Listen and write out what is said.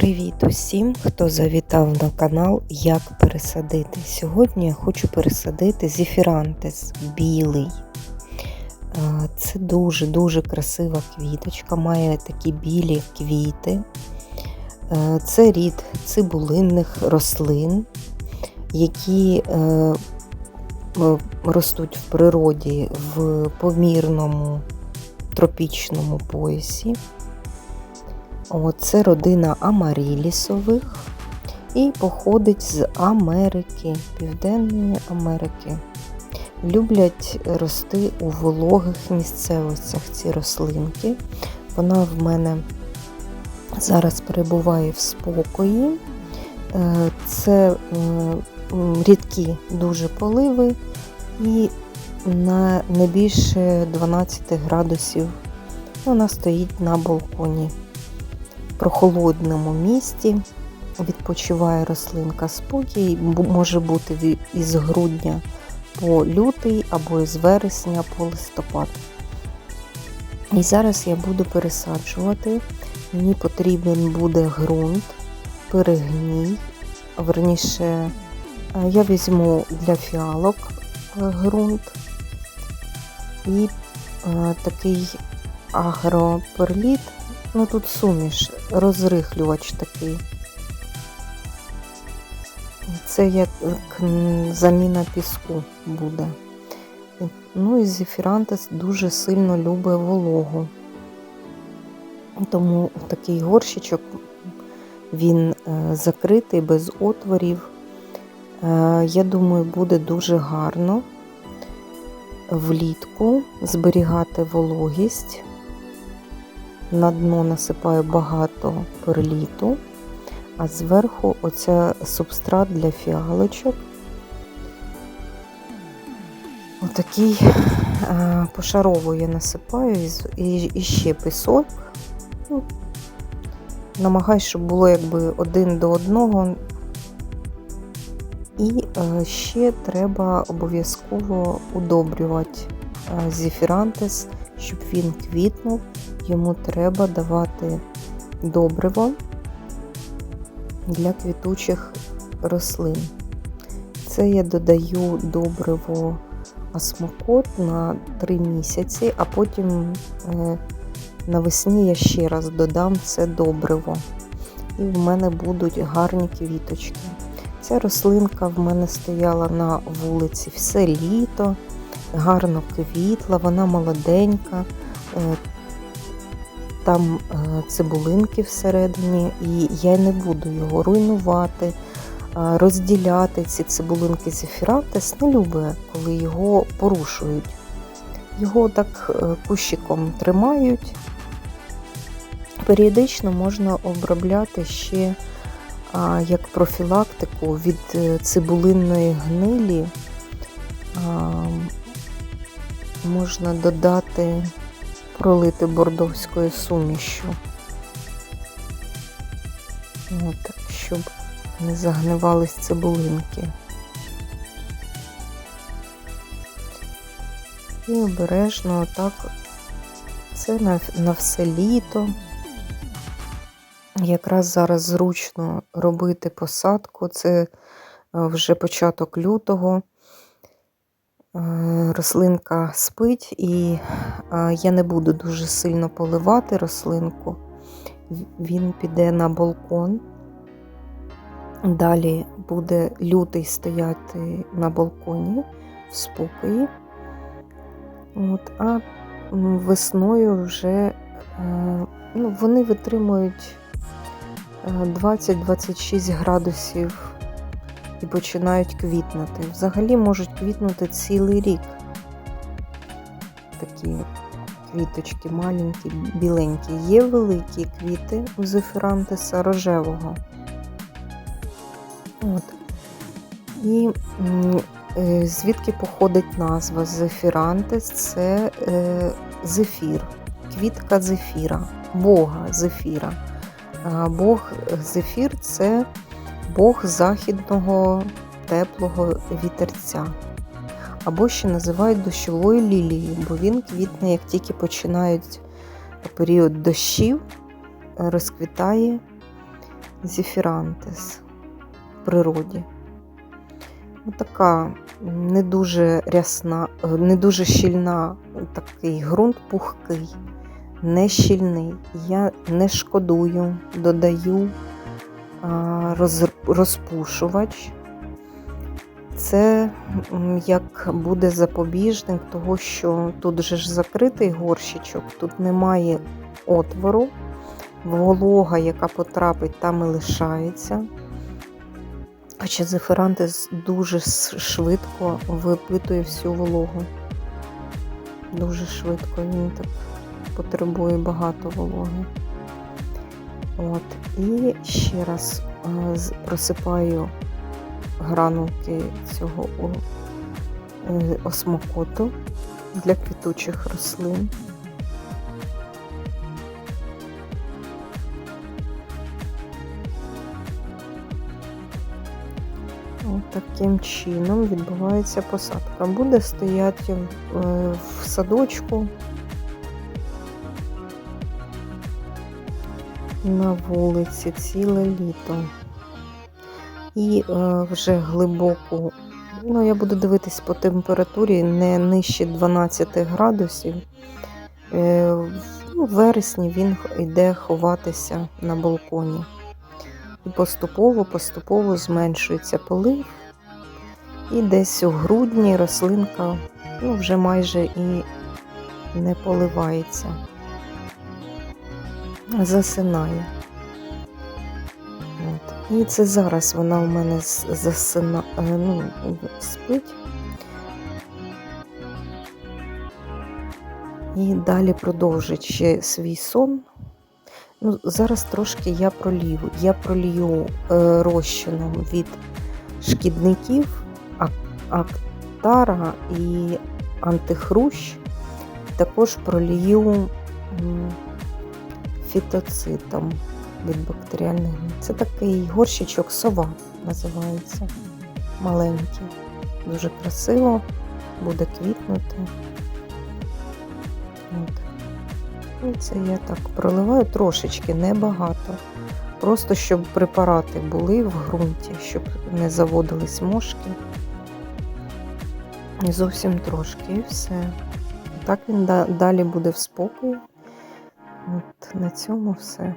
Привіт усім, хто завітав на канал Як пересадити. Сьогодні я хочу пересадити зефірантес білий. Це дуже-дуже красива квіточка, має такі білі квіти. Це рід цибулинних рослин, які е, ростуть в природі в помірному тропічному поясі. Це родина амарілісових і походить з Америки, Південної Америки. Люблять рости у вологих місцевостях ці рослинки. Вона в мене зараз перебуває в спокої. Е, Це рідкі дуже поливи і на не більше 12 градусів вона стоїть на балконі прохолодному місті. Відпочиває рослинка спокій, може бути із грудня по лютий або із вересня по листопад. І зараз я буду пересаджувати. Мені потрібен буде ґрунт, перегній. Верніше, е, я візьму для фіалок е, ґрунт і е, такий агроперліт Ну тут суміш, розрихлювач такий. Це як заміна піску буде. Ну і зефірантес дуже сильно любить вологу. Тому такий горщичок він е, закритий без отворів. Е, Я думаю, буде дуже гарно влітку зберігати вологість. На дно насипаю багато перліту, а зверху оця субстрат для фіалочок. Отакий е, пошарово я насипаю і, ще пісок. Ну, намагаюсь, щоб було якби один до одного. І е, ще треба обов'язково удобрювати е, зефірантес, щоб він квітнув йому треба давати добриво для квітучих рослин. Це я додаю добриво осмокот на 3 місяці, а потім е, навесні я ще раз додам це добриво. І в мене будуть гарні квіточки. Ця рослинка в мене стояла на вулиці все літо, гарно квітла, вона молоденька. е, там е, цибулинки всередині, і я не буду його руйнувати, е, розділяти ці цибулинки зефірантес не любить, коли його порушують. Його так кущиком тримають. Періодично можна обробляти ще як профілактику від цибулинної гнилі. Можна додати пролити бордовською сумішю. От, щоб не загнивались цибулинки. І обережно отак це на, на все літо. Якраз зараз зручно робити посадку, це е, вже початок лютого. Е, Рослинка спить, і е, я не буду дуже сильно поливати рослинку. Він піде на балкон. Далі буде лютий стояти на балконі в спокої. От, а весною вже е, ну, вони витримують е, 20-26 градусів і починають квітнути. Взагалі можуть квітнути цілий рік. Такі квіточки маленькі, біленькі. Є великі квіти у зефірантеса рожевого. От. І е, звідки походить назва зефірантес? Це е, зефір, квітка зефіра, Бога зефіра. Бог зефір це Бог західного теплого вітерця. Або ще називають дощовою лілією, бо він квітне, як тільки починають період дощів, розквітає зіфірантис в природі. Така не дуже рясна, е, не дуже щільна, такий ґрунт пухкий, не щільний. Я не шкодую, додаю розпушувач. Це як буде запобіжник того, що тут же ж закритий горщичок, тут немає отвору, волога, яка потрапить, там і лишається. Хоча зефірантис дуже швидко випитує всю вологу. Дуже швидко він так потребує багато вологи. От. І ще раз е, просипаю гранулки цього е, осмокоту для квітучих рослин. Таким чином відбувається посадка. Буде стояти е, в садочку на вулиці ціле літо. І е, вже глибоку, ну я буду дивитись по температурі не нижче 12 градусів. Е, ну, вересні він йде ховатися на балконі. І поступово, поступово зменшується полив. І десь у грудні рослинка ну, вже майже і не поливається, засинає. І це зараз вона у мене засина, е, ну, спить. І далі продовжить ще свій сон. Ну, зараз трошки я пролію. Я пролію е, розчином від шкідників, актара і антихрущ. Також пролію фітоцитом від бактеріальних. Це такий горщичок сова називається. Маленький. Дуже красиво, буде квітнути. От. І це я так проливаю трошечки, небагато. Просто щоб препарати були в ґрунті, щоб не заводились мошки. І зовсім трошки, і все. Так він далі буде в спокої. От на цьому все.